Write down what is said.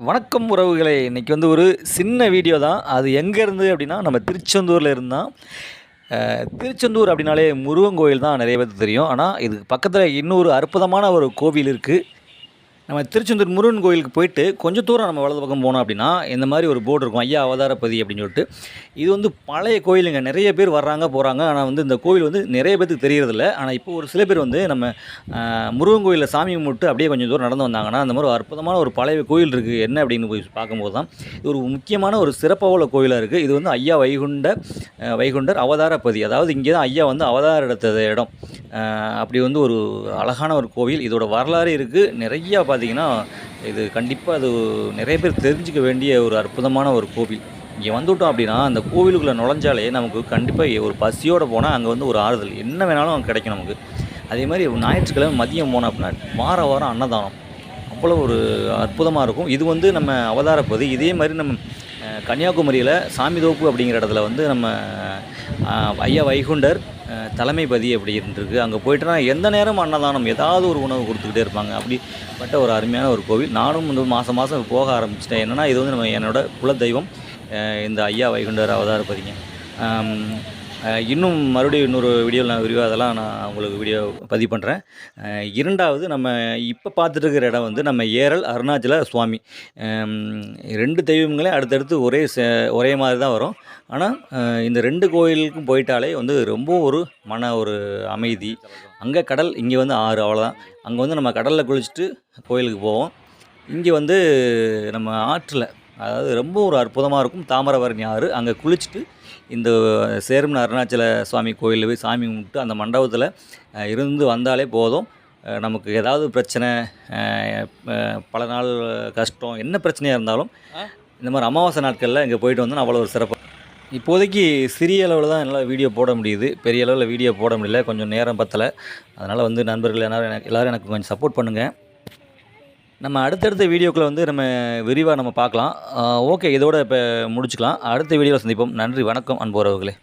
வணக்கம் உறவுகளே. இன்றைக்கி வந்து ஒரு சின்ன வீடியோ தான். அது எங்கேருந்து அப்படின்னா நம்ம திருச்செந்தூரில் இருந்தால் திருச்செந்தூர் அப்படின்னாலே முருகன் கோயில் தான் நிறைய பேருக்கு தெரியும். ஆனால் இதுக்கு பக்கத்தில் இன்னொரு அற்புதமான ஒரு கோவில் இருக்குது நம்ம திருச்செந்தூர் முருகன் கோயிலுக்கு போயிட்டு கொஞ்சம் தூரம் நம்ம வலது பக்கம் போனோம் அப்படின்னா இந்த மாதிரி ஒரு போர்டு இருக்கும். ஐயா அவதாரப்பதி அப்படின்னு சொல்லிட்டு. இது வந்து பழைய கோயிலுங்க. நிறைய பேர் வர்றாங்க போகிறாங்க ஆனால் வந்து இந்த கோவில் வந்து நிறைய பேருக்கு தெரியறதில்ல. ஆனால் இப்போ ஒரு சில பேர் வந்து நம்ம முருகன் கோயிலில் சாமி கும்பிட்டு அப்படியே கொஞ்சம் தூரம் நடந்து வந்தாங்கன்னா அந்த மாதிரி ஒரு அற்புதமான ஒரு பழைய கோயில் இருக்குது என்ன அப்படின்னு போய் பார்க்கும்போது தான் இது ஒரு முக்கியமான ஒரு சிறப்பாக கோயிலாக இருக்குது இது வந்து ஐயா வைகுண்ட வைகுண்டர் அவதாரப்பதி. அதாவது இங்கே தான் ஐயா வந்து அவதாரம் எடுத்தது இடம். அப்படி வந்து ஒரு அழகான ஒரு கோவில். இதோட வரலாறு இருக்குது நிறையா பார்த்தீங்கன்னா இது கண்டிப்பாக அது நிறைய பேர் தெரிஞ்சுக்க வேண்டிய ஒரு அற்புதமான ஒரு கோவில். இங்கே வந்துவிட்டோம் அப்படின்னா அந்த கோவிலுக்குள்ளே நுழைஞ்சாலே நமக்கு கண்டிப்பாக ஒரு பசியோடு போனால் அங்கே வந்து ஒரு ஆறுதல். என்ன வேணாலும் அங்கே கிடைக்கும் நமக்கு. அதே மாதிரி ஞாயிற்றுக்கிழமை மதியம் போனோம் அப்படின்னா வாரம் வாரம் அன்னதானம். அவ்வளோ ஒரு அற்புதமாக இருக்கும். இது வந்து நம்ம அவதாரப்பதி. இதே மாதிரி நம்ம கன்னியாகுமரியில் சாமி தோப்பு அப்படிங்கிற இடத்துல வந்து நம்ம ஐயா வைகுண்டர் தலைமைபதி தலைமைப்பதி இருந்துருக்கு. அங்கே போயிட்டுனா எந்த நேரம் அன்னதானம் ஏதாவது ஒரு உணவு கொடுத்துக்கிட்டே இருப்பாங்க. அப்படிப்பட்ட ஒரு அருமையான ஒரு கோவில். நானும் வந்து மாதம் மாதம் போக ஆரம்பிச்சிட்டேன். என்னென்னா இது வந்து நம்ம என்னோட குலதெய்வம் இந்த ஐயா வைகுண்டர் அவதாரப்பதிங்க இன்னும் மறுபடியும் இன்னொரு வீடியோவில் நான் விரிவாக அதெல்லாம் நான் உங்களுக்கு வீடியோ பதிவு பண்ணுறேன் இரண்டாவது நம்ம இப்போ பார்த்துட்டு இருக்கிற இடம் வந்து நம்ம ஏரல் அருணாச்சல சுவாமி. ரெண்டு தெய்வங்களே அடுத்தடுத்து ஒரே சே- ஒரே மாதிரி தான் வரும். ஆனால் இந்த ரெண்டு கோயிலுக்கும் போயிட்டாலே வந்து ரொம்ப ஒரு மன ஒரு அமைதி. அங்கே கடல் இங்கே வந்து ஆறு அவ்வளோதான் அங்கே வந்து நம்ம கடலில் குளிச்சுட்டு கோயிலுக்கு போவோம். இங்கே வந்து நம்ம ஆற்றில் அதாவது ரொம்ப ஒரு அற்புதமாக இருக்கும். தாமிரபரணி ஆறு அங்கே குளிச்சுட்டு இந்த சேருமன் அருணாச்சல சுவாமி கோயிலில் போய் சாமி கும்பிட்டு அந்த மண்டபத்தில் இருந்து வந்தாலே போதும். நமக்கு ஏதாவது பிரச்சனை பல நாள் கஷ்டம் என்ன பிரச்சனையாக இருந்தாலும் இந்த மாதிரி அமாவாசை நாட்களில் இங்கே போயிட்டு வந்தோம் அவ்வளோ ஒரு சிறப்பு. இப்போதைக்கு சிறிய அளவில் தான் என்னால் வீடியோ போட முடியுது. பெரிய அளவில் வீடியோ போட முடியல. கொஞ்சம் நேரம் பத்தலை. அதனால் வந்து நண்பர்கள் எல்லாரும் எனக்கு எல்லோரும் எனக்கு கொஞ்சம் சப்போர்ட் பண்ணுங்கள் நம்ம அடுத்தடுத்த வீடியோக்களை வந்து நம்ம விரிவாக நம்ம பார்க்கலாம். ஓகே இதோட இப்போ முடிச்சுக்கலாம். அடுத்த வீடியோவில் சந்திப்போம். நன்றி வணக்கம் அன்போரவர்களே